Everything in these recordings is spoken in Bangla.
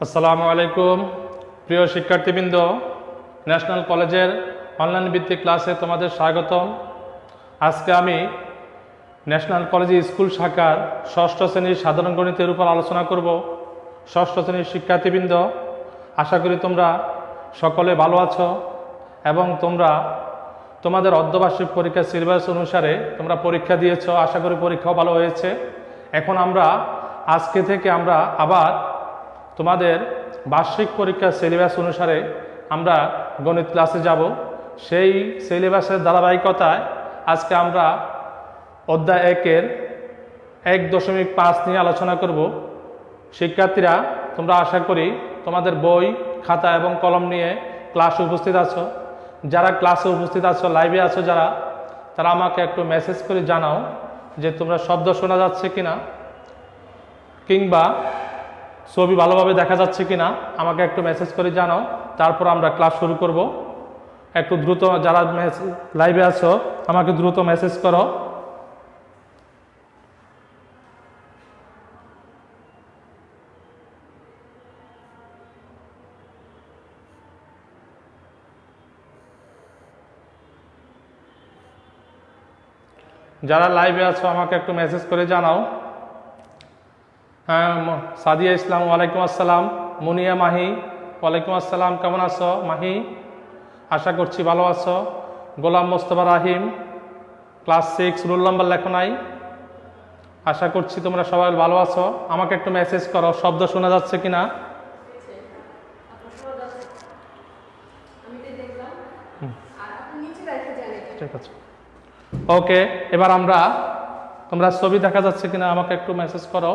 আসসালামু আলাইকুম। প্রিয় শিক্ষার্থীবৃন্দ, ন্যাশনাল কলেজের অনলাইন ভিত্তিক ক্লাসে তোমাদের স্বাগতম। আজকে আমি ন্যাশনাল কলেজ স্কুল শাখার ষষ্ঠ শ্রেণির সাধারণ গণিতের উপর আলোচনা করব। ষষ্ঠ শ্রেণির শিক্ষার্থীবৃন্দ, আশা করি তোমরা সকলে ভালো আছো এবং তোমরা তোমাদের অর্ধবার্ষিক পরীক্ষার সিলেবাস অনুসারে তোমরা পরীক্ষা দিয়েছ। আশা করি পরীক্ষাও ভালো হয়েছে। এখন আমরা আজকে থেকে আমরা আবার তোমাদের বার্ষিক পরীক্ষার সিলেবাস অনুসারে আমরা গণিত ক্লাসে যাব। সেই সিলেবাসের ধারাবাহিকতায় আজকে আমরা অধ্যায় একের এক দশমিক পাঁচ নিয়ে আলোচনা করব। শিক্ষার্থীরা, তোমরা আশা করি তোমাদের বই, খাতা এবং কলম নিয়ে ক্লাসে উপস্থিত আছো। যারা ক্লাসে উপস্থিত আছো লাইভে আছো যারা, তারা আমাকে একটু মেসেজ করে জানাও যে তোমরা শব্দ শোনা যাচ্ছে কিনা, কিংবা ছবি ভালোভাবে দেখা যাচ্ছে কিনা, আমাকে একটু মেসেজ করে জানাও, তারপর আমরা ক্লাস শুরু করব। একটু দ্রুত যারা লাইভে আছো, আমাকে দ্রুত মেসেজ করো। যারা লাইভে আছো, আমাকে একটু মেসেজ করে জানাও। হ্যাঁ সাদিয়া ইসলাম, ওয়ালাইকুম আসসালাম। মুনিয়া মাহি, ওয়ালাইকুম আসসালাম, কেমন আছো? মাহি, আশা করছি ভালো আছো। Golam Mostafa Rahim, class six, roll number লেখো নাই। আশা করছি তোমরা সবাই ভালো আছো। আমাকে একটু মেসেজ করো, শব্দ শোনা যাচ্ছে যান এটা। ঠিক আছে। ওকে, এবার আমরা, তোমরা ছবি দেখা যাচ্ছে কিনা? আমাকে একটু মেসেজ করো।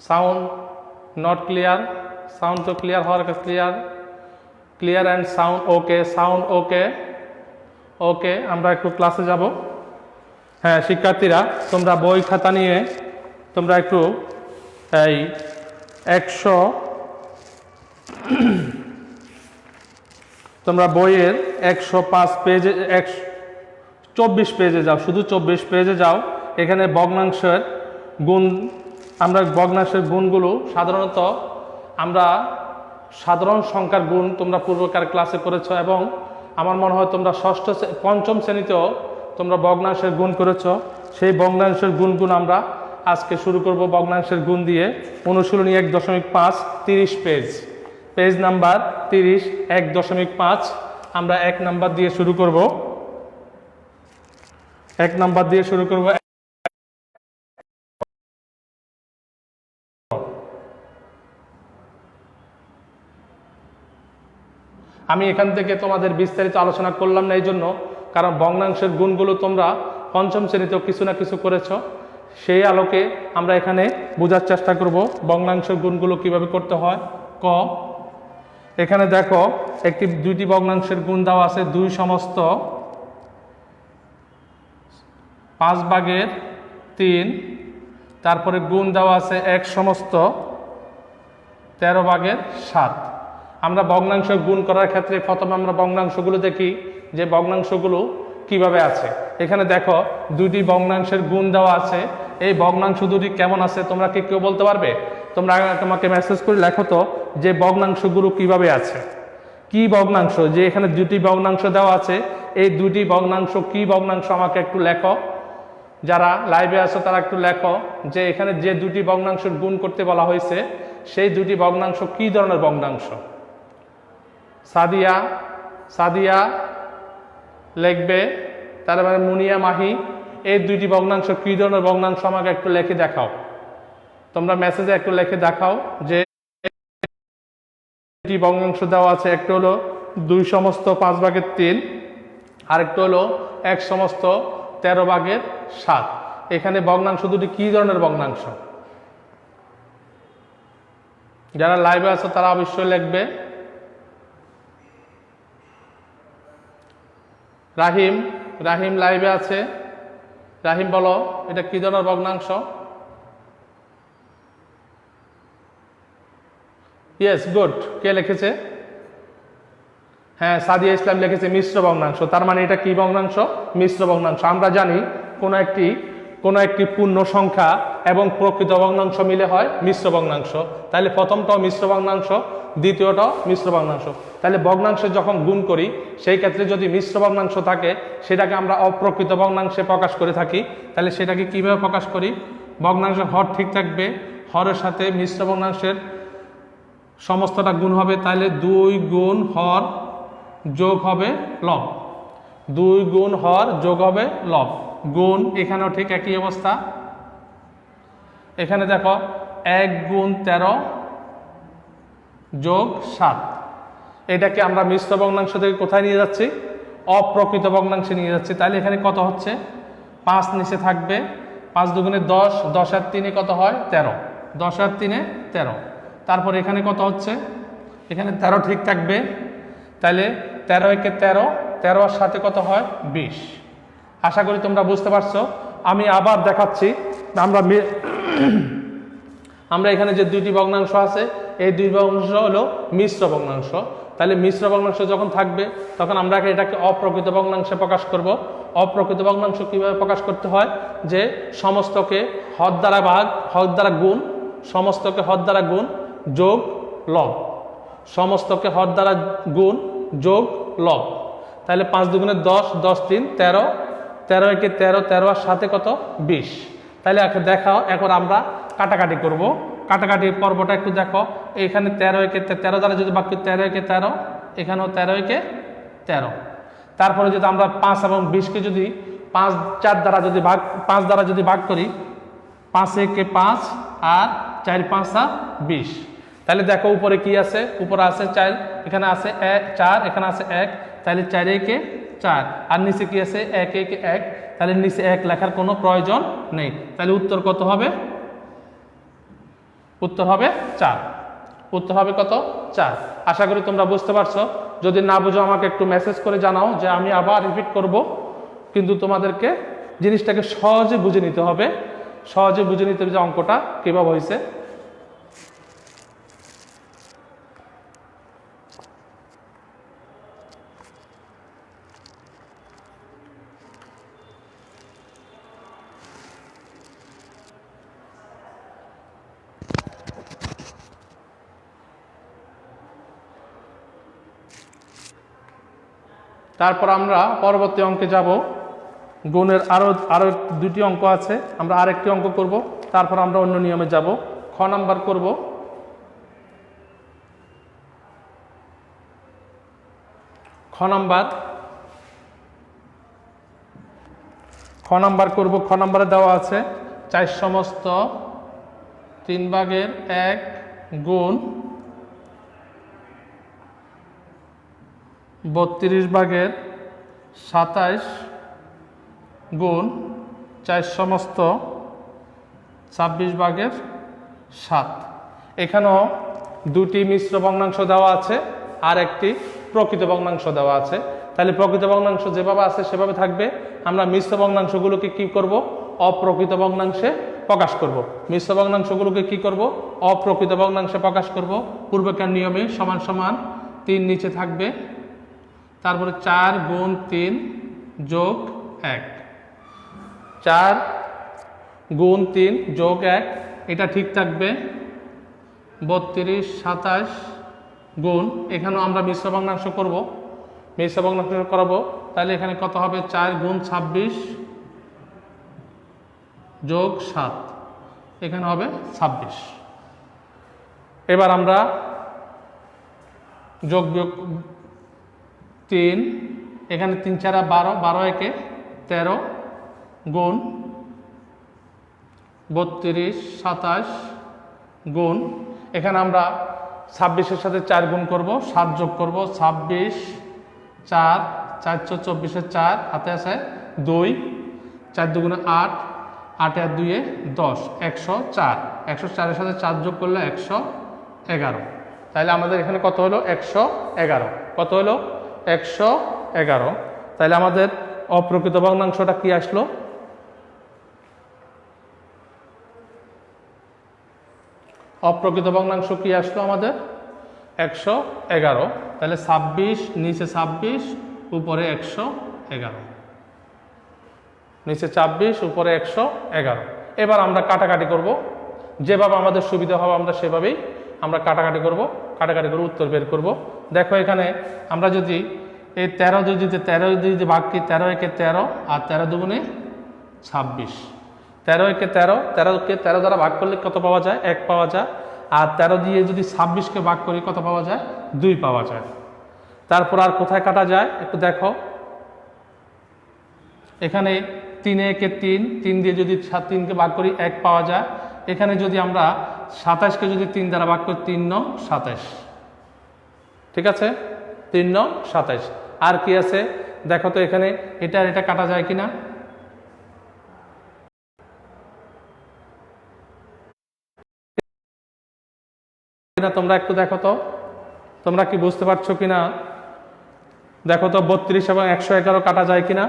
সাউন্ড নট ক্লিয়ার সাউন্ড তো ক্লিয়ার হওয়ার clear clear and sound okay sound okay okay আমরা একটু ক্লাসে যাব। হ্যাঁ শিক্ষার্থীরা, তোমরা বই খাতা নিয়ে, তোমরা একটু এই একশো তোমরা বইয়ের একশো পাঁচ পেজে, একশো চব্বিশ পেজে যাও, শুধু চব্বিশ পেজে যাও। এখানে ভগ্নাংশের গুণ আমরা ভগ্নাংশের গুণগুলো সাধারণত আমরা সাধারণ সংখ্যার গুণ তোমরা পূর্বকার ক্লাসে করেছ এবং আমার মনে হয় তোমরা ষষ্ঠ পঞ্চম শ্রেণীতেও তোমরা ভগ্নাংশের গুণ করেছ। সেই ভগ্নাংশের গুণগুণ আমরা আজকে শুরু করব ভগ্নাংশের গুণ দিয়ে। অনুশীলনী এক দশমিক পাঁচ, তিরিশ পেজ। পেজ নাম্বার তিরিশ, এক দশমিক পাঁচ, আমরা এক নাম্বার দিয়ে শুরু করব। এক নাম্বার দিয়ে শুরু করব আমি এখান থেকে তোমাদের বিস্তারিত আলোচনা করলাম না এই জন্য কারণ ভগ্নাংশের গুণগুলো তোমরা পঞ্চম শ্রেণীতেও কিছু না কিছু করেছ। সেই আলোকে আমরা এখানে বোঝার চেষ্টা করব ভগ্নাংশের গুণগুলো কীভাবে করতে হয়। ক। এখানে দেখো, একটি, দুইটি ভগ্নাংশের গুণ দেওয়া আছে, দুই সমস্ত। পাঁচ ভাগের তিন। তারপরে গুণ দেওয়া আছে এক সমস্ত। তেরো ভাগের সাত। আমরা ভগ্নাংশ গুণ করার ক্ষেত্রে প্রথমে আমরা ভগ্নাংশগুলো দেখি যে ভগ্নাংশগুলো কীভাবে আছে। এখানে দেখো, দুইটি ভগ্নাংশের গুণ দেওয়া আছে। এই ভগ্নাংশ দুটি কেমন আছে তোমরা কি কেউ বলতে পারবে? তোমরা তোমাকে মেসেজ করে লেখো তো যে ভগ্নাংশগুলো কীভাবে আছে। কি ভগ্নাংশ? যে এখানে দুটি ভগ্নাংশ দেওয়া আছে, এই দুটি ভগ্নাংশ কি ভগ্নাংশ আমাকে একটু লেখো। যারা লাইভে আছো তারা একটু লেখো যে এখানে যে দুটি ভগ্নাংশের গুণ করতে বলা হয়েছে, সেই দুটি ভগ্নাংশ কি ধরনের ভগ্নাংশ? সাদিয়া সাদিয়া লিখবে, তার মানে মুনিয়া মাহি। এই দুইটি ভগ্নাংশ কি ধরনের ভগ্নাংশ আমাকে একটু লিখে দেখাও। তোমরা মেসেজে একটু লেখে দেখাও যে দুটি ভগ্নাংশ দেওয়া আছে, একটা হলো দুই সমস্ত পাঁচ ভাগের তিন, আরেকটা হলো এক সমস্ত তেরো ভাগের সাত। এখানে ভগ্নাংশ দুটি কি ধরনের ভগ্নাংশ? যারা লাইভে আছে তারা অবশ্যই লিখবে রাহিম রাহিম লাইভে আছে। রাহিম, বলো, এটা কী ধরনের ভগ্নাংশ? ইয়েস গুড কে লিখেছে? হ্যাঁ সাদিয়া ইসলাম লিখেছে মিশ্র ভগ্নাংশ। তার মানে এটা কি ভগ্নাংশ? মিশ্র ভগ্নাংশ। আমরা জানি কোনো একটি কোনো একটি পূর্ণ সংখ্যা এবং প্রকৃত ভগ্নাংশ মিলে হয় মিশ্র ভগ্নাংশ। তাহলে প্রথমটাও মিশ্র ভগ্নাংশ, দ্বিতীয়টাও মিশ্র ভগ্নাংশ। তাহলে ভগ্নাংশ যখন গুণ করি, সেই ক্ষেত্রে যদি মিশ্র ভগ্নাংশ থাকে, সেটাকে আমরা অপ্রকৃত ভগ্নাংশে প্রকাশ করে থাকি। তাহলে সেটাকে কীভাবে প্রকাশ করি? ভগ্নাংশ হর ঠিক থাকবে, হরের সাথে মিশ্র ভগ্নাংশের সমস্তটা গুণ হবে, তাহলে দুই গুণ হর যোগ হবে লব। দুই গুণ হর যোগ হবে লব। গুণ, এখানেও ঠিক একই অবস্থা। এখানে দেখো, এক গুণ তেরো যোগ সাত। এটাকে আমরা মিশ্র ভগ্নাংশ থেকে কোথায় নিয়ে যাচ্ছি? অপ্রকৃত ভগ্নাংশে নিয়ে যাচ্ছি। তাহলে এখানে কত হচ্ছে? পাঁচ নিচে থাকবে। পাঁচ দুগুণে দশ দশ আর তিনে কত হয়? তেরো। দশ আর তিনে তেরো। তারপর এখানে কত হচ্ছে? এখানে তেরো ঠিক থাকবে। তাহলে তেরো একে তেরো তেরো আর সাথে কত হয়? বিশ। আশা করি তোমরা বুঝতে পারছ। আমি আবার দেখাচ্ছি, আমরা আমরা এখানে যে দুইটি ভগ্নাংশ আছে, এই দুই ভগ্নাংশ হলো মিশ্র ভগ্নাংশ। তাহলে মিশ্র ভগ্নাংশ যখন থাকবে, তখন আমরা এটাকে অপ্রকৃত ভগ্নাংশে প্রকাশ করব। অপ্রকৃত ভগ্নাংশ কীভাবে প্রকাশ করতে হয়? যে সমস্তকে হদ দ্বারা ভাগ, হদ দ্বারা গুণ, সমস্তকে হদ দ্বারা গুণ, যোগ, লব। সমস্তকে হর দ্বারা গুণ, যোগ, লব। তাহলে পাঁচ দুগুণে দশ দশ তিন, তেরো তেরো একে তেরো তেরো আর সাথে কত? বিশ। তাহলে দেখাও, এখন আমরা কাটাকাটি করব। কাটাকাটি পর্বটা একটু দেখো। এখানে তেরো একে তেরো দ্বারা যদি বাক্য তেরো একে তেরো, এখানেও তেরো একে তেরো। তারপরে যদি আমরা পাঁচ এবং বিশকে যদি পাঁচ, চার দ্বারা যদি ভাগ, পাঁচ দ্বারা যদি ভাগ করি, পাঁচ একে পাঁচ আর চার, পাঁচ পাঁচা বিশ। তাহলে দেখো উপরে কি আছে? উপরে আছে চার, এখানে আছে এক চার, এখানে আছে এক। তাহলে চার একে চার। আর নিচে কি আছে? এক এক এক। তাহলে নিচে এক লেখার কোনো প্রয়োজন নেই। তাহলে উত্তর কত হবে? উত্তর হবে চার। উত্তর হবে কত? চার। আশা করি তোমরা বুঝতে পারছ। যদি না বুঝো, আমাকে একটু মেসেজ করে জানাও যে আমি আবার রিপিট করব। কিন্তু তোমাদেরকে জিনিসটাকে সহজে বুঝে নিতে হবে। সহজে বুঝে নিতে হবে যে অঙ্কটা কীভাবে হয়েছে। তারপর আমরা পরবর্তী অঙ্কে যাব। গুণের আরও আরও দুটি অঙ্ক আছে, আমরা আরেকটি অঙ্ক করব। তারপর আমরা অন্য নিয়মে যাব। খ নাম্বার করব। খ নাম্বার। খ নাম্বার করব, খ নাম্বারে দেওয়া আছে, চার সমস্ত তিন ভাগের এক গুণ বত্রিশ ভাগের সাতাইশ গুণ চার সমস্ত ছাব্বিশ ভাগের সাত। এখানেও দুটি মিশ্র ভগ্নাংশ দেওয়া আছে, আর একটি প্রকৃত ভগ্নাংশ দেওয়া আছে। তাহলে প্রকৃত ভগ্নাংশ যেভাবে আছে সেভাবে থাকবে। আমরা মিশ্র ভগ্নাংশগুলোকে কি করব? অপ্রকৃত ভগ্নাংশে প্রকাশ করব। মিশ্র ভগ্নাংশগুলোকে কি করব? অপ্রকৃত ভগ্নাংশে প্রকাশ করব। পূর্বেকার নিয়মে সমান সমান তিন নিচে থাকবে। তারপরে চার গুণ তিন যোগ এক। চার গুণ তিন যোগ এক, এটা ঠিক থাকবে বত্রিশ, সাতাশ গুণ। এখানেও আমরা মিশ্র ভগ্নাংশ করব। মিশ্র ভগ্নাংশ করাবো। তাহলে এখানে কত হবে? চার গুণ ছাব্বিশ যোগ সাত। এখানে হবে ছাব্বিশ। এবার আমরা যোগ বিয়োগ তিন, এখানে তিন, চারা বারো বারো একে তেরো গুণ বত্রিশ, সাতাশ গুণ, এখানে আমরা ছাব্বিশের সাথে চার গুণ করব, সাত যোগ করব, ছাব্বিশ, চার চারশো চব্বিশের চার, হাতে আছে দুই, চার দুগুণে আট, আটে আর দুইয়ে দশ, একশো চার, একশো চারের সাথে চার যোগ করলে একশো এগারো তাহলে আমাদের এখানে কত হলো? একশো এগারো, কত হলো? একশো এগারো। তাহলে আমাদের অপ্রকৃত ভগ্নাংশটা কি আসলো? অপ্রকৃত ভগ্নাংশ কি আসলো আমাদের? একশো এগারো। তাহলে ছাব্বিশ, নিচে ছাব্বিশ, উপরে একশো এগারো। নিচে ছাব্বিশ, উপরে একশো এগারো। এবার আমরা কাটাকাটি করব। যেভাবে আমাদের সুবিধা হবে আমরা সেভাবেই আমরা কাটাকাটি করব। কাটাকাটি করে উত্তর বের করব। দেখো এখানে আমরা যদি এই তেরো যদি তেরো যদি ভাগ কি তেরো একে তেরো আর তেরো দুগুণে ছাব্বিশ। তেরো একে তেরো তেরোকে তেরো দ্বারা ভাগ করলে কত পাওয়া যায়? এক পাওয়া যায়। আর তেরো দিয়ে যদি ছাব্বিশকে ভাগ করি, কত পাওয়া যায়? দুই পাওয়া যায়। তারপর আর কোথায় কাটা যায়? একটু দেখো। এখানে তিনে একে তিন তিন দিয়ে যদি তিনকে ভাগ করি, এক পাওয়া যায়। এখানে যদি আমরা সাতাশকে যদি তিন দ্বারা ভাগ করি, তিন নং সাতাশ। ঠিক আছে? তিন নং সাতাইশ। আর কি আছে? দেখো তো এখানে, এটা আর এটা কাটা যায় কিনা? কিনা তোমরা একটু দেখো তো। তোমরা কি বুঝতে পারছ কিনা? দেখো তো, বত্রিশ এবং একশো এগারো কাটা যায় কিনা?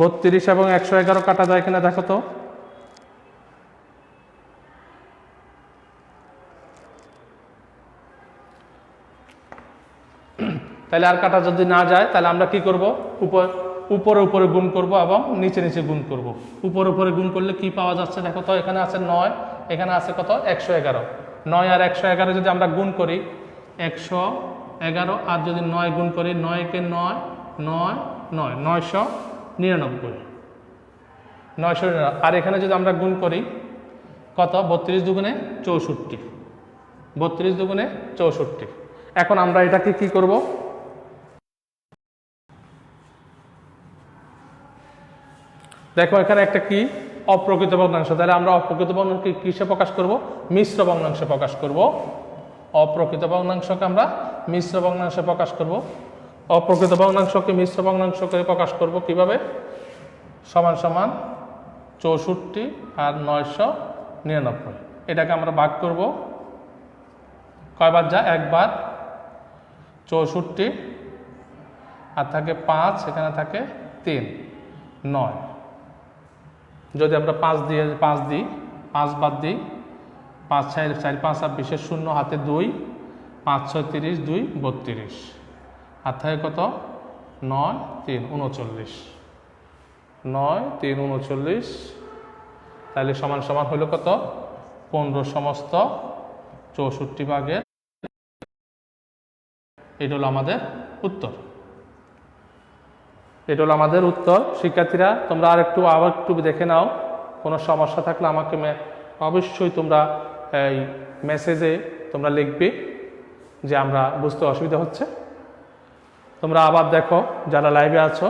বত্রিশ এবং একশো এগারো কাটা যায় কিনা দেখো তো। তাহলে আর কাটা যদি না যায়, তাহলে আমরা কি করব? উপর, উপরে উপরে গুণ করব এবং নিচে নিচে গুণ করব। উপরে উপরে গুণ করলে কি পাওয়া যাচ্ছে? দেখো তো, এখানে আছে নয়, এখানে আছে কত? একশো এগারো। নয় আর একশো এগারো যদি আমরা গুণ করি, একশো এগারো আর যদি নয় গুণ করি, নয়কে নয় নয় নয়, নয়শো নিরানব্বই। নয়শো। আর এখানে যদি আমরা গুণ করি, কত? বত্রিশ দুগুণে চৌষট্টি। বত্রিশ দুগুণে চৌষট্টি। এখন আমরা এটাকে কি করব? দেখো, এখানে একটা কি? অপ্রকৃত ভগ্নাংশ। তাহলে আমরা অপ্রকৃত ভগ্নাংশকে কিসে প্রকাশ করব? মিশ্র ভগ্নাংশে প্রকাশ করব। অপ্রকৃত ভগ্নাংশকে আমরা মিশ্র ভগ্নাংশে প্রকাশ করব। অপ্রকৃত ভগ্নাংশকে মিশ্র ভগ্নাংশ করে প্রকাশ করব কীভাবে? সমান সমান চৌষট্টি আর নয়শো নিরানব্বই। এটাকে আমরা ভাগ করব। কয়বার যা একবার। চৌষট্টি। আর থাকে পাঁচ, এখানে থাকে তিন, নয়। যদি আমরা পাঁচ দিয়ে, পাঁচ দিই, পাঁচ বাদ দিই, পাঁচ ছয় চার, পাঁচ আর শূন্য হাতে দুই, পাঁচ, ছয়, তিরিশ, দুই, বত্রিশ। আর থাকে কত? নয়, তিন, উনচল্লিশ। নয়, তিন, উনচল্লিশ। তাহলে সমান সমান হলো কত? পনেরো সমস্ত চৌষট্টি ভাগের। এটা হলো আমাদের উত্তর। এটা হলো আমাদের উত্তর। শিক্ষার্থীরা, তোমরা আর একটু আবার একটু দেখে নাও। কোনো সমস্যা থাকলে আমাকে অবশ্যই তোমরা এই মেসেজে তোমরা লিখবে যে আমরা বুঝতে অসুবিধা হচ্ছে। তোমরা আবার দেখো যারা লাইভে আছো।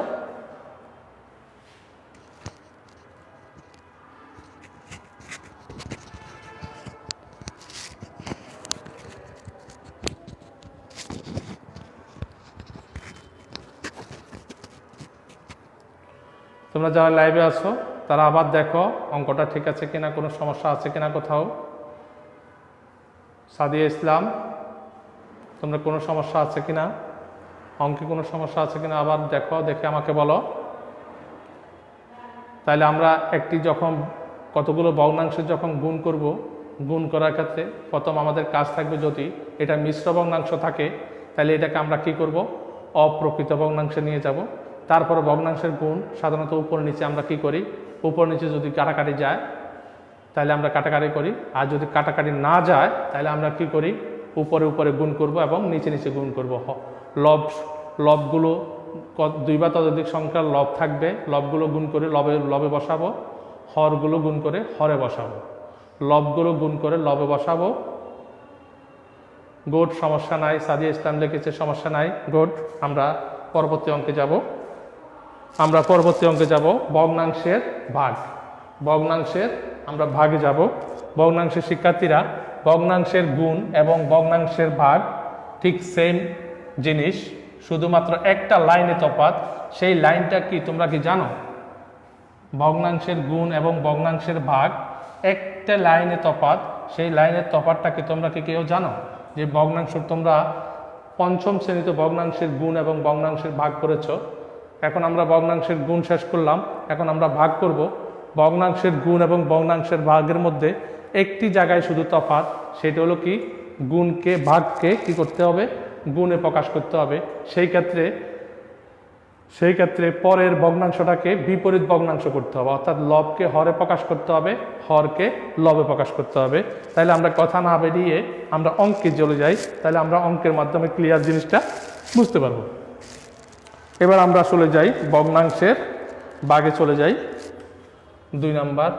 তোমরা যারা লাইভে আছো, তারা আবার দেখো অঙ্কটা ঠিক আছে কিনা, কোনো সমস্যা আছে কিনা কোথাও। সাদিয়া ইসলাম, তোমরা কোনো সমস্যা আছে কিনা? অঙ্কে কোনো সমস্যা আছে কিনা আবার দেখো, দেখে আমাকে বলো। তাহলে আমরা একটি যখন কতগুলো ভগ্নাংশে যখন গুণ করব, গুণ করার ক্ষেত্রে প্রথম আমাদের কাজ থাকবে যদি এটা মিশ্র ভগ্নাংশ থাকে তাহলে এটাকে আমরা কি করব? অপ্রকৃত ভগ্নাংশে নিয়ে যাব। তারপর ভগ্নাংশের গুণ, সাধারণত উপর নিচে আমরা কি করি? উপর নিচে যদি কাটাকাটি যায়, তাহলে আমরা কাটাকাটি করি। আর যদি কাটাকাটি না যায়, তাহলে আমরা কি করি? উপরে উপরে গুণ করব এবং নিচে নিচে গুণ করব। লব, লবগুলো দুই বা ততোধিক সংখ্যার লব থাকবে। লবগুলো গুণ করে লবে লবে বসাবো। হরগুলো গুণ করে হরে বসাবো। লবগুলো গুণ করে লবে বসাবো। গোট, সমস্যা নাই। সাদিয়া ইসলাম লিখেছে, সমস্যা নাই। গোট, আমরা পরবর্তী অঙ্কে যাব। আমরা পরবর্তী অঙ্কে যাব, ভগ্নাংশের ভাগ। ভগ্নাংশের, আমরা ভাগে যাব। ভগ্নাংশের শিক্ষার্থীরা ভগ্নাংশের গুণ এবং ভগ্নাংশের ভাগ, ঠিক সেম জিনিস, শুধুমাত্র একটা লাইনে তফাৎ, সেই লাইনটা কি তোমরা কি জানো? ভগ্নাংশের গুণ এবং ভগ্নাংশের ভাগ, একটা লাইনে তফাৎ, সেই লাইনের তফাৎটা কি তোমরা কি কেউ জানো? যে ভগ্নাংশ তোমরা পঞ্চম শ্রেণীতে ভগ্নাংশের গুণ এবং ভগ্নাংশের ভাগ করেছ এখন আমরা ভগ্নাংশের গুণ শেষ করলাম। এখন আমরা ভাগ করব। ভগ্নাংশের গুণ এবং ভগ্নাংশের ভাগের মধ্যে একটি জায়গায় শুধু তফাৎ, সেটা হলো কি? গুণকে, ভাগকে কি করতে হবে? গুণে প্রকাশ করতে হবে। সেই ক্ষেত্রে সেই ক্ষেত্রে পরের ভগ্নাংশটাকে বিপরীত ভগ্নাংশ করতে হবে। অর্থাৎ লবকে হরে প্রকাশ করতে হবে, হরকে লবে প্রকাশ করতে হবে। তাহলে আমরা কথা না বেরিয়ে আমরা অঙ্কে চলে যাই। তাহলে আমরা অঙ্কের মাধ্যমে ক্লিয়ার জিনিসটা বুঝতে পারব। এবার আমরা চলে যাই ভগ্নাংশের বাগে চলে যাই। দুই নাম্বার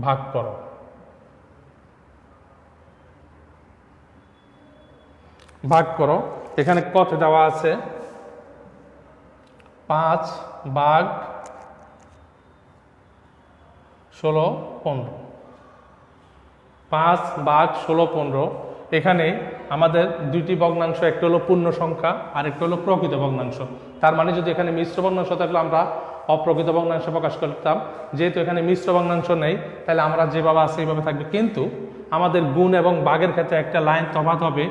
ভাগ করো। ভাগ করো। এখানে কত দেওয়া আছে? পাঁচ বাঘ ষোলো পনেরো। পাঁচ বাঘ ষোলো পনেরো। এখানে আমাদের দুইটি ভগ্নাংশ, একটা হলো পূর্ণ সংখ্যা আর একটা হলো প্রকৃত ভগ্নাংশ। তার মানে যদি এখানে মিশ্র ভগ্নাংশ থাকলে, আমরা অপ্রকৃত ভগ্নাংশ প্রকাশ করতাম। যেহেতু এখানে মিশ্র ভগ্নাংশ নেই, তাহলে আমরা যেভাবে আছে, এইভাবে থাকবে। কিন্তু আমাদের গুণ এবং বাঘের ক্ষেত্রে একটা লাইন তফাৎ হবে।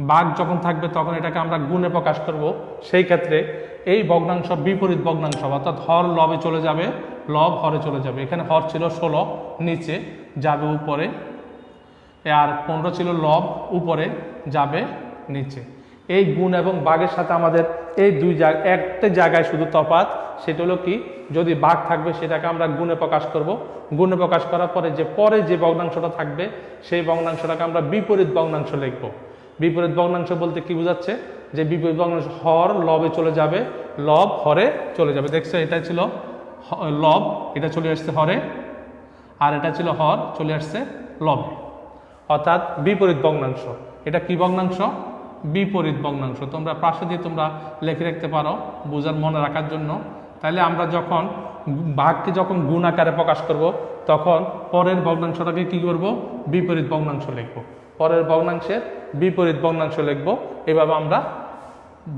বাঘ যখন থাকবে, তখন এটাকে আমরা গুণে প্রকাশ করব। সেই ক্ষেত্রে এই ভগ্নাংশ বিপরীত ভগ্নাংশ, অর্থাৎ হর লবে চলে যাবে, লব হরে চলে যাবে। এখানে হর ছিল ষোলো, নিচে যাবে উপরে আর পনেরো ছিল লব, উপরে যাবে নিচে। এই গুণ এবং বাঘের সাথে আমাদের এই দুই জায়গা, একটা জায়গায় শুধু তফাৎ, সেটা হলো কি, যদি বাঘ থাকবে, সেটাকে আমরা গুণে প্রকাশ করব। গুণে প্রকাশ করার পরে যে পরে যে ভগ্নাংশটা থাকবে, সেই ভগ্নাংশটাকে আমরা বিপরীত ভগ্নাংশ লিখব। বিপরীত ভগ্নাংশ বলতে কি বোঝাচ্ছে? যে বিপরীত ভগ্নাংশ হর লবে চলে যাবে, লব হরে চলে যাবে। দেখছ, এটা ছিল লব, এটা চলে আসছে হরে, আর এটা ছিল হর, চলে আসছে লবে। অর্থাৎ বিপরীত ভগ্নাংশ। এটা কি ভগ্নাংশ? বিপরীত ভগ্নাংশ। তোমরা পাশে দিয়ে তোমরা লেখে রাখতে পারো বোঝার মনে রাখার জন্য। তাহলে আমরা যখন ভাগকে যখন গুণ আকারে প্রকাশ করব, তখন পরের ভগ্নাংশটাকে কি করব? বিপরীত ভগ্নাংশ লিখব। পরের ভগ্নাংশের বিপরীত ভগ্নাংশ লিখব। এভাবে আমরা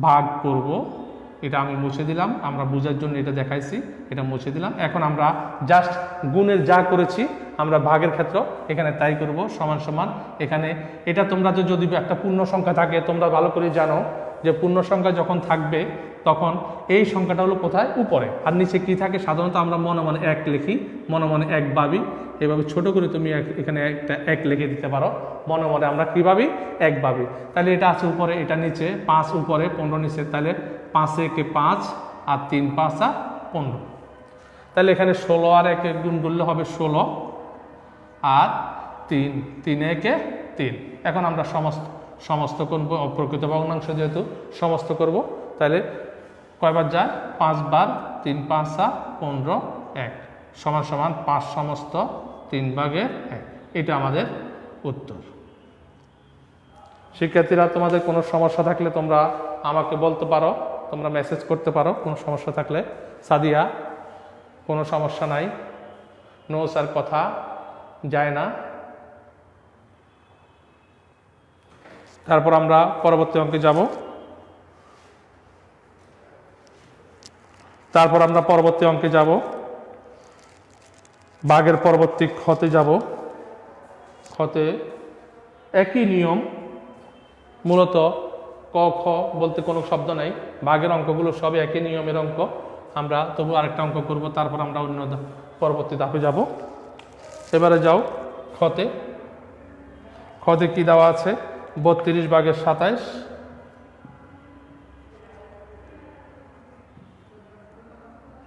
ভাগ করব। এটা আমি মুছে দিলাম, আমরা বোঝার জন্য এটা দেখাইছি, এটা মুছে দিলাম। এখন আমরা জাস্ট গুণের যা করেছি, আমরা ভাগের ক্ষেত্র এখানে তাই করব, সমান সমান। এখানে এটা তোমরা যে যদি একটা পূর্ণ সংখ্যা থাকে, তোমরা ভালো করে জানো যে পূর্ণ সংখ্যা যখন থাকবে, তখন এই সংখ্যাটা হলো কোথায়? উপরে। আর নিচে কি থাকে? সাধারণত আমরা মনে মনে এক লিখি, মনে মনে এক ভাবি। এভাবে ছোট করে তুমি এখানে একটা এক লিখে দিতে পারো। মনে মনে আমরা কি ভাবি? এক ভাবি। তাহলে এটা আছে উপরে, এটা নিচে, পাঁচ উপরে, পনেরো নিচে। তাহলে পাঁচে একে পাঁচ আর তিন পাঁচ আর পনেরো। তাহলে এখানে ষোলো আর একে গুণ করলে হবে ষোলো আর তিন তিন একে তিন। এখন আমরা সমস্ত সমস্ত করব অপ্রকৃত ভগ্নাংশ যেহেতু সমস্ত করব, তাহলে কয়বার যায়? পাঁচবার তিন পাঁচ আর পনেরো এক। সমান সমান পাঁচ সমস্ত তিন ভাগের এক। এটা আমাদের উত্তর। শিক্ষার্থীরা, তোমাদের কোনো সমস্যা থাকলে তোমরা আমাকে বলতে পারো। তোমরা মেসেজ করতে পারো, কোনো সমস্যা থাকলে। সাদিয়া, কোনো সমস্যা নাই। নো স্যার কথা যায় না। তারপর আমরা পরবর্তী অঙ্কে যাব। তারপর আমরা পরবর্তী অঙ্কে যাব। বাঘের পরবর্তী ক্ষতে যাব। ক্ষতে একই নিয়ম, মূলত ক, খ বলতে কোনো শব্দ নাই। বাঘের অঙ্কগুলো সবই একই নিয়মের অঙ্ক। আমরা তবু আরেকটা অঙ্ক করব, তারপর আমরা অন্য পরবর্তী ধাপে যাব। এবারে যাও, খতে। খতে কি দেওয়া আছে? বত্রিশ বাঘের সাতাইশ।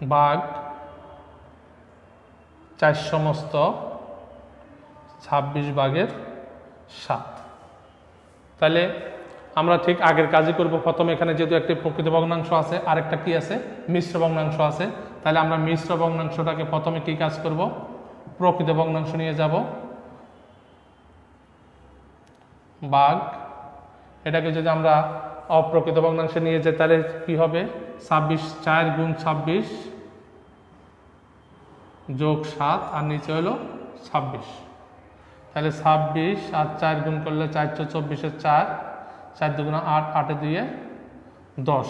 বাঘ চার সমস্ত ছাব্বিশ বাঘের সাত। তাহলে আমরা ঠিক আগের কাজই করব। প্রথমে এখানে যেহেতু একটি প্রকৃত ভগ্নাংশ আছে, আরেকটা কি আছে? মিশ্র ভগ্নাংশ আছে। তাহলে আমরা মিশ্র ভগ্নাংশটাকে প্রথমে কি কাজ করব? প্রকৃত ভগ্নাংশ নিয়ে যাব। বাঘ, এটাকে যদি আমরা অপ্রকৃত ভগ্নাংশে নিয়ে যাই, তাহলে কি হবে? ছাব্বিশ, চার গুণ ছাব্বিশ যোগ সাত, আর নিচে হলো ছাব্বিশ। তাহলে ছাব্বিশ আর চার গুণ করলে চারশো চব্বিশের চার। চার দুগুণা আট, আটে দিয়ে দশ।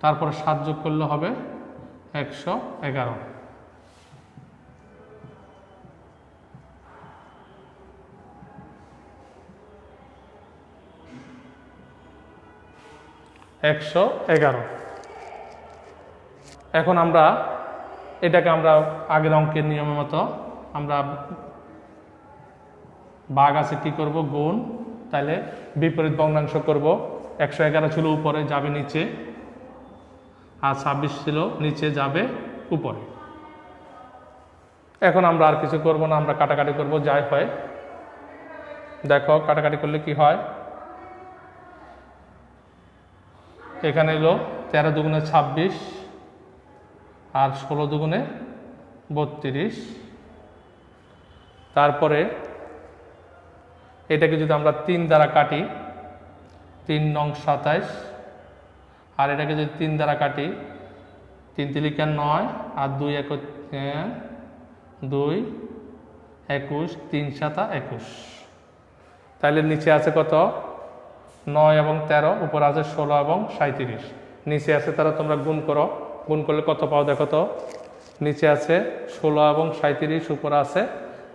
তারপরে সাত যোগ করলে হবে একশো এগারো। একশো এগারো। এখন আমরা এটাকে আমরা আগের অঙ্কের নিয়মের মতো আমরা বাঘ আছে কি করব? গুণ তাহলে বিপরীত ভগ্নাংশ করব। একশো এগারো ছিল উপরে, যাবে নিচে। আর ছাব্বিশ ছিল নিচে, যাবে উপরে। এখন আমরা আর কিছু করব না, আমরা কাটাকাটি করব, যাই হয়। দেখো, কাটাকাটি করলে কি হয়? এখানে এলো তেরো দুগুণে ছাব্বিশ আর ষোলো দুগুণে বত্রিশ। তারপরে এটাকে যদি আমরা তিন দ্বারা কাটি, তিন নং সাতাইশ, আর এটাকে যদি তিন দ্বারা কাটি, তিন তিলিকা নয়, আর দুই এক দুই, একুশ, তিন সাতা একুশ। তাহলে নিচে আছে কত? নয় এবং তেরো, উপর আছে ষোলো এবং সাঁত্রিশ নিচে আছে তারা তোমরা গুণ করো। গুণ করলে কত পাও দেখো তো? নিচে আছে ষোলো এবং সাঁত্রিশ উপর আছে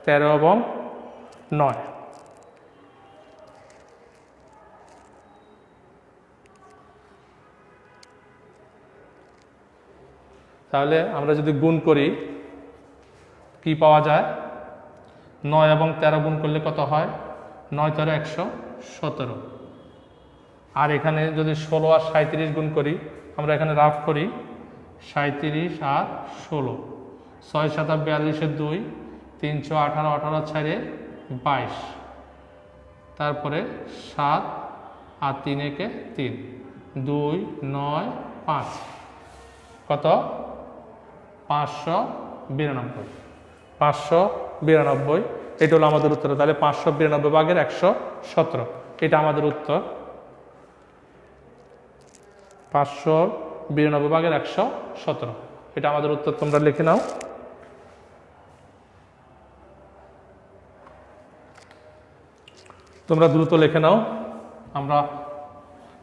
তেরো এবং নয়। তাহলে আমরা যদি গুণ করি, কি পাওয়া যায়? নয় এবং তেরো গুণ করলে কত হয়? নয় তেরো একশো সতেরো। আর এখানে যদি ষোলো আর সাঁত্রিশ গুণ করি, আমরা এখানে রাফ করি সাঁত্রিশ আর ষোলো। ছয় সাতা বিয়াল্লিশের দুই তিনশো আঠারো আঠারো ছাড়ে বাইশ। তারপরে সাত আর তিন একে তিন। দুই, নয়, পাঁচ। কত? পাঁচশো বিরানব্বই। পাঁচশো বিরানব্বই, এটা হলো আমাদের উত্তর। তাহলে পাঁচশো বিরানব্বই ভাগের একশো সতেরো। এটা আমাদের উত্তর। পাঁচশো বিরানব্বই ভাগের একশো সতেরো। এটা আমাদের উত্তর, তোমরা লিখে নাও। তোমরা দ্রুত লিখে নাও। আমরা,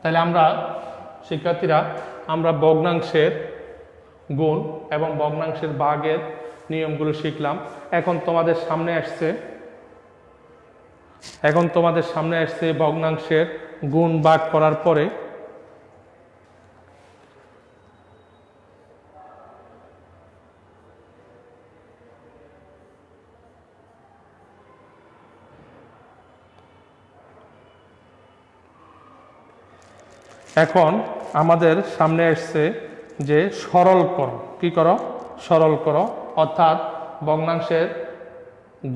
তাহলে আমরা, শিক্ষার্থীরা, আমরা ভগ্নাংশের গুণ এবং ভগ্নাংশের বাঘের নিয়মগুলো শিখলাম। এখন তোমাদের সামনে আসছে, এখন তোমাদের সামনে আসছে ভগ্নাংশের গুণ বাঘ করার পরে। এখন আমাদের সামনে আসছে যে সরল করো। কি করো? সরল করো। অর্থাৎ ভগ্নাংশের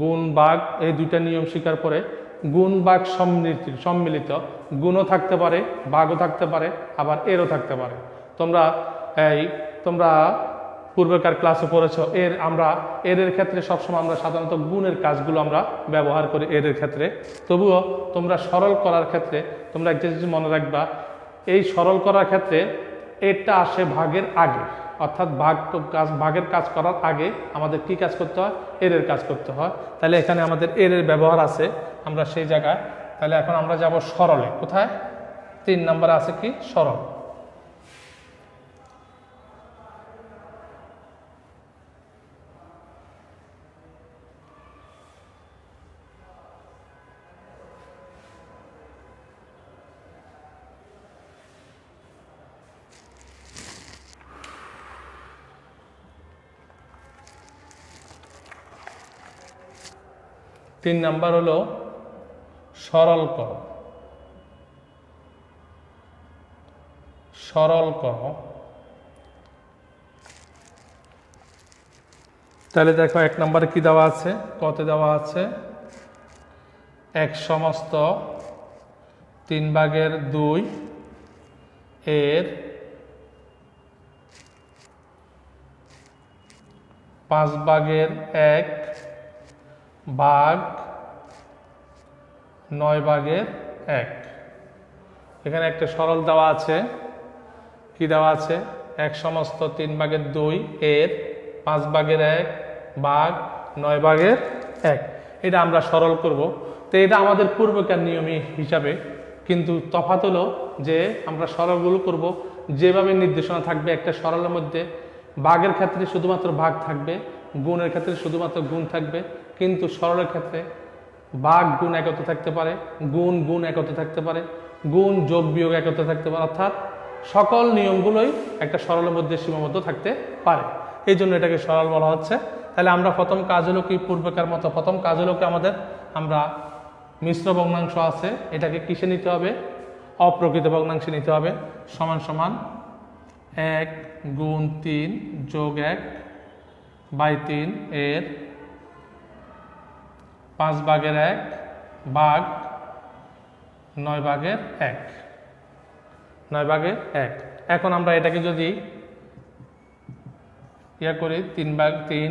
গুণ, বাঘ, এই দুইটা নিয়ম স্বীকার করে গুণ, বাঘ সম্মিলিত সম্মিলিত। গুণও থাকতে পারে, বাঘও থাকতে পারে, আবার এরও থাকতে পারে। তোমরা এই, তোমরা পূর্বেকার ক্লাসে পড়েছো, এর আমরা এর ক্ষেত্রে সবসময় আমরা সাধারণত গুণের কাজগুলো আমরা ব্যবহার করি এর ক্ষেত্রে। তবুও তোমরা সরল করার ক্ষেত্রে তোমরা একটা জিনিস মনে রাখবা, এই সরল করার ক্ষেত্রে এটা আসে ভাগের আগে। অর্থাৎ ভাগ কাজ, ভাগের কাজ করার আগে আমাদের কি কাজ করতে হয়? এর কাজ করতে হয়। তাহলে এখানে আমাদের এর ব্যবহার আছে আমরা সেই জায়গায়। তাহলে এখন আমরা যাব সরলে। কোথায়? তিন নম্বরে আছে কি? সরল। তিন নাম্বার হলো সরল কর সরল কর তাহলে দেখো এক নম্বরে কি দেওয়া আছে? কত দেওয়া আছে? এক সমস্ত তিন ভাগের দুই এর পাঁচ ভাগের এক ভাগ নয় বাঘের এক। এখানে একটা সরল দেওয়া আছে। কি দেওয়া আছে? এক সমস্ত তিন ভাগের দুই এর, পাঁচ ভাগের এক, বাঘ নয় ভাগের এক। এটা আমরা সরল করব। তো এটা আমাদের পূর্বকার নিয়মী হিসাবে কিন্তু তফাৎ হলো যে আমরা সরলগুলো করব। যেভাবে নির্দেশনা থাকবে একটা সরলের মধ্যে, বাঘের ক্ষেত্রে শুধুমাত্র ভাগ থাকবে, গুণের ক্ষেত্রে শুধুমাত্র গুণ থাকবে কিন্তু সরলের ক্ষেত্রে বাঘ গুণ একত্র থাকতে পারে, গুণ গুণ একত্র থাকতে পারে, গুণ যোগ বিয়োগ একত্র থাকতে পারে, অর্থাৎ সকল নিয়মগুলোই একটা সরলের মধ্যে সীমাবদ্ধ থাকতে পারে। এই জন্য এটাকে সরল বলা হচ্ছে। তাহলে আমরা প্রথম কাজ হলো কি? পূর্বেকার মতো প্রথম কাজ হলো কি? আমাদের আমরা মিশ্র ভগ্নাংশ আছে, এটাকে কিসে নিতে হবে? অপ্রকৃত ভগ্নাংশে নিতে হবে। সমান সমান এক গুণ তিন যোগ এক বাই তিন এর পাঁচ বাঘের এক বাঘ নয় বাঘের এক। নয় বাঘের এক। এখন আমরা এটাকে যদি ইয়া করি, তিন বাঘ তিন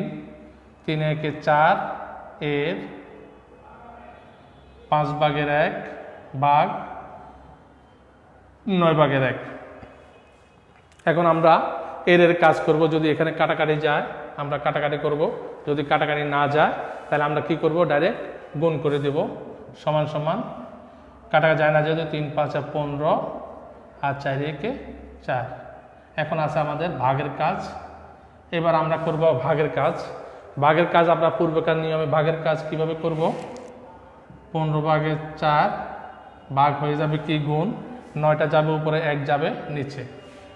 তিন একে চার এর পাঁচ বাঘের এক বাঘ নয় বাঘের এক। এখন আমরা এর এর কাজ করব যদি এখানে কাটাকাটি যায়। আমরা কাটাকাটি করব। যদি কাটাকাটি না যায়, তাহলে আমরা কি করব? ডাইরেক্ট গুণ করে দেব। সমান সমান কাটা যায় না যেহেতু তিন, পাঁচ পনেরো, আর চার, একে চার। এখন আছে আমাদের ভাগের কাজ। এবার আমরা করব ভাগের কাজ। ভাগের কাজ আমরা পূর্বেকার নিয়মে ভাগের কাজ কীভাবে করব? পনেরো ভাগের চার ভাগ হয়ে যাবে কি গুণ? নয়টা যাবে উপরে, এক যাবে নিচে।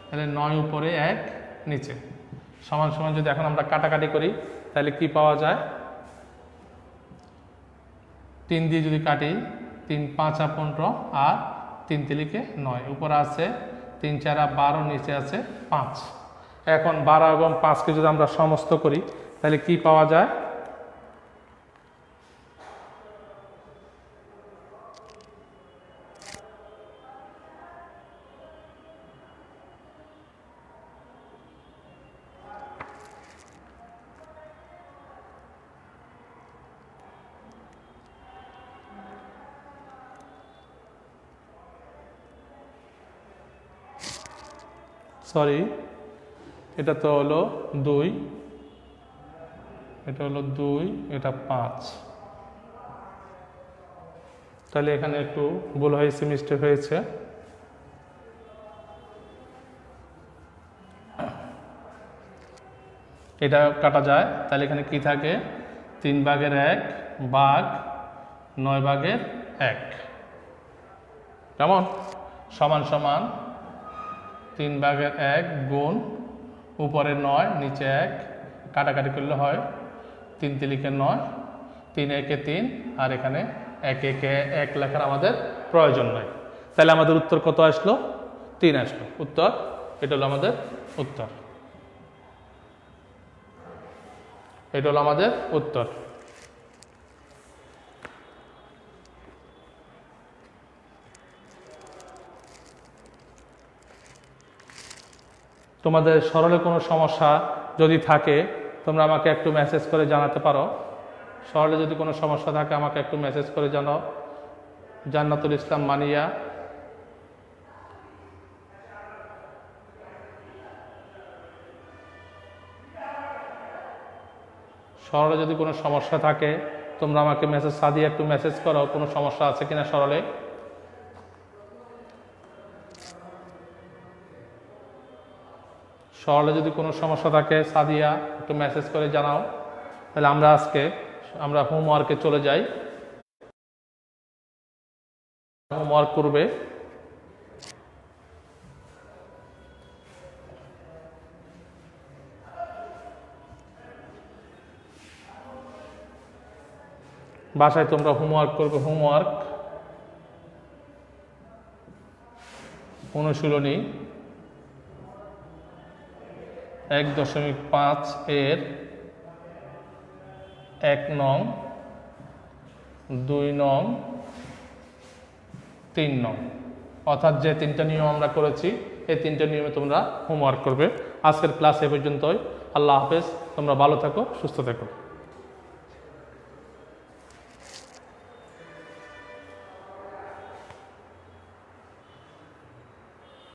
তাহলে নয় উপরে, এক নিচে। সমান সমান যদি এখন আমরা কাটাকাটি করি, তাহলে কি পাওয়া যায়? তিন দিয়ে যদি কাটি, তিন পাঁচা পনেরো, আর তিন তিলিকে নয়। উপরে আছে তিন, চারা বারো, নিচে আছে পাঁচ। এখন বারো এবং পাঁচকে যদি আমরা সমস্ত করি, তাহলে কি পাওয়া যায়? সরি, এটা তো হলো দুই, এটা হলো দুই, এটা পাঁচ। তাহলে এখানে একটু ভুল হয়েছে মিস্টেক হয়েছে। এটা কাটা যায়, তাহলে এখানে কি থাকে? তিন ভাগের এক ভাগ নয় ভাগের এক। কেমন? সমান সমান। তিন ভাগের এক গুণ উপরে নয়, নিচে এক, কাটাকাটি করলে হয় তিন তিলিকে নয়, তিন একে তিন, আর এখানে এক একে এক লেখার আমাদের প্রয়োজন নয় তাহলে আমাদের উত্তর কত আসলো? তিন আসলো। উত্তর, এটা হলো আমাদের উত্তর। এটা হলো আমাদের উত্তর। তোমাদের সরলে কোনো সমস্যা যদি থাকে, তোমরা আমাকে একটু মেসেজ করে জানাতে পারো। সরলে যদি কোনো সমস্যা থাকে, আমাকে একটু মেসেজ করে জানাও। জান্নাতুল ইসলাম মানিয়া। সরলে যদি কোনো সমস্যা থাকে, তোমরা আমাকে মেসেজ সাদিয়ে একটু মেসেজ করো, কোনো সমস্যা আছে কিনা সরলে? সরলে যদি কোনো সমস্যা থাকে, সাদিয়া একটু মেসেজ করে জানাও। তাহলে আমরা আজকে, আমরা হোমওয়ার্কে চলে যাই। হোমওয়ার্ক করবে। বাসায় তোমরা হোমওয়ার্ক করবে হোমওয়ার্ক অনুশীলনী। এক দশমিক পাঁচ এর এক নং, দুই নং, তিন নং। অর্থাৎ যে তিনটা নিয়ম আমরা করেছি, এই তিনটা নিয়মে তোমরা হোমওয়ার্ক করবে। আজকের ক্লাস এ পর্যন্তই। আল্লাহ হাফেজ, তোমরা ভালো থাকো, সুস্থ থাকো।